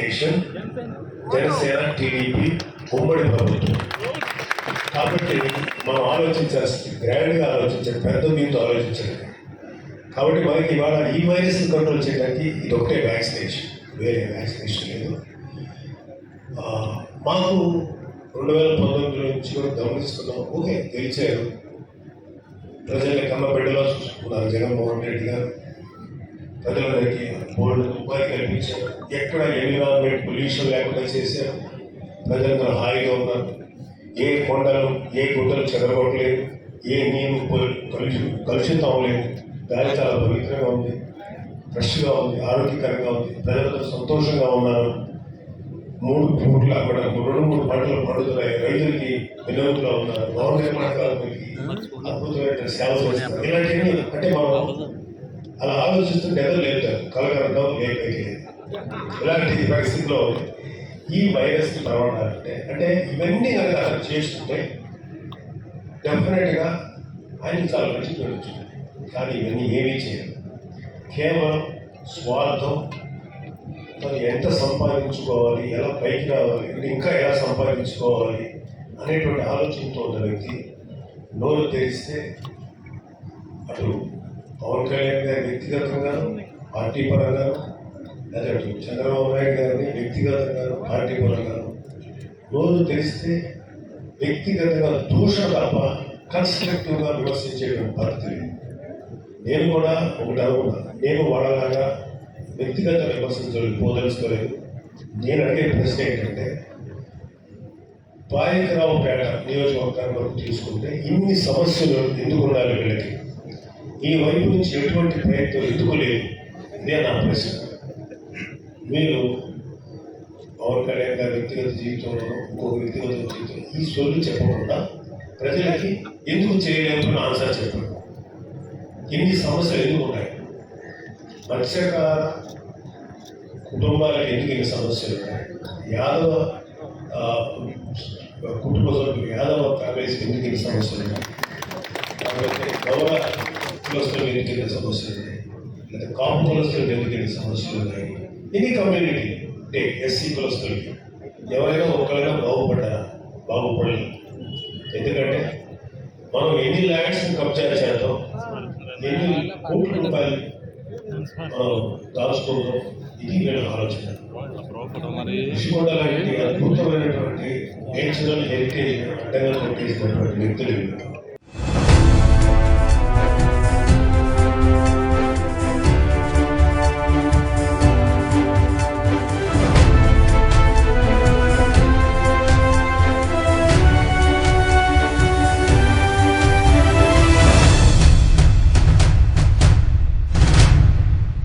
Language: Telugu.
నేషన్ జనసేన టీడీపీ ఉమ్మడి ప్రభుత్వం. కాబట్టి మనం ఆలోచించాల్సింది గ్రాండ్గా ఆలోచించాలి పెద్ద మీతో ఆలోచించాలి కాబట్టి మనకి ఇవాళ ఈ వైరస్ని కంట్రోల్ చేయడానికి ఇది ఒకటే వ్యాక్సినేషన్ వేరే వ్యాక్సినేషన్ లేదు. మాకు రెండు వేల పంతొమ్మిది నుంచి కూడా గమనిస్తున్నాం. ఓకే గెలిచారు. ప్రజల్ని కన్న బిడ్డలో చూసుకున్నారు. జగన్మోహన్ రెడ్డి గారు. ప్రజలందరికీ బోర్డు ఉపాధి కల్పించారు. ఎక్కడ ఎన్విరాన్మెంట్ పొల్యూషన్ లేకుండా చేశారు. ప్రజలందరూ హాయిగా ఉన్నారు. ఏ కొండలు ఏ గుట్టలు చెదరగొట్టలేదు. ఏ నీరు కలుషి కలుషితం అవ్వలేదు గాలి చాలా పవిత్రంగా ఉంది. ఫ్రెష్గా ఉంది. ఆరోగ్యకరంగా ఉంది. ప్రజలందరూ సంతోషంగా ఉన్నారు. మూడు పూట్ల అక్కడ రెండు మూడు పంటలు పండుతున్నాయి. రైతులకి వినోదులో ఉన్నారు. గవర్నమెంట్ పథకాలకి అద్భుతమైన సేవ చేస్తున్నారు ఇలాంటివన్నీ అంటే మనం అలా ఆలోచిస్తుంటే ఏదో లేపుతారు? కలగడం లేదు ఇలాంటి పరిస్థితిలో ఈ వైరస్ పరవడాలంటే అంటే ఇవన్నీ కనుక చేస్తుంటే డెఫినెట్గా ఆయనకి చాలా మంచి పేరు కానీ ఇవన్నీ ఏమీ చేయరు. కేవలం స్వార్థం. తను ఎంత సంపాదించుకోవాలి ఎలా పైకి రావాలి ఇంకా ఎలా సంపాదించుకోవాలి అనేటువంటి ఆలోచనతో ఉన్న వ్యక్తి నోరు తెరిస్తే అటు పవన్ కళ్యాణ్ గారి వ్యక్తిగతంగా పార్టీ పరంగా లేదా చంద్రబాబు నాయుడు గారిని వ్యక్తిగతంగా పార్టీ పరంగా రోజు తెలిస్తే వ్యక్తిగతంగా దూషణ తప్ప కన్స్ట్రక్టివ్గా విమర్శించేటువంటి పద్ధతి నేను కూడా ఒకటి అనుకున్నా నేను వాళ్ళలాగా వ్యక్తిగత విమర్శించలేదు పోదలుచుకోలేదు నేను అడిగే ప్రశ్న ఏంటంటే పాయకరావుపేట నియోజకవర్గాన్ని వరకు తీసుకుంటే ఇన్ని సమస్యలు ఎందుకు ఉండాలి వీళ్ళకి? ఈ వైపు నుంచి ఎటువంటి ప్రయత్నం ఎదుగులేదు ఇదే నా ప్రశ్న. మీరు పవన్ కళ్యాణ్ గారి వ్యక్తిగత జీవితంలో ఇంకొక వ్యక్తిగత జీవితంలో ఈ సొల్లు చెప్పకుండా ప్రజలకి ఎందుకు చేయలేమని ఆన్సర్ చెప్పండి. ఎన్ని సమస్యలు ఎందుకు ఉన్నాయి? మత్స్యకార కుటుంబాలకు ఎందుకు ఎన్ని సమస్యలు ఉన్నాయి? యాదవ కుటుంబ సభ్యులు యాదవ ఫ్యామిలీస్కి ఎందుకు ఎన్ని సమస్యలు ఉన్నాయి? కాబట్టి గౌరవ కులస్తులు ఎందుకు ఇన్ని సమస్యలు ఉన్నాయి. లేదా కాపు కులస్తులకు ఎందుకు ఇన్ని సమస్యలు ఉన్నాయి. ఎనీ కమ్యూనిటీ అంటే ఎస్సీ కులస్తులకి ఎవరైనా ఒకరైనా బాగుపడ్డారా? బాగుపడలేదు. ఎందుకంటే మనం ఎన్ని ల్యాండ్స్ కబ్జా చేద్దాం ఎన్ని కోట్ల రూపాయలు మనం దాచుకుందాం ఇది వీళ్ళ ఆలోచన. ఋషికొండ లాంటి అద్భుతమైనటువంటి నేచురల్ హెరిటేజ్ అడ్డంగా కొట్టేసినటువంటి వ్యక్తులు వీళ్ళు.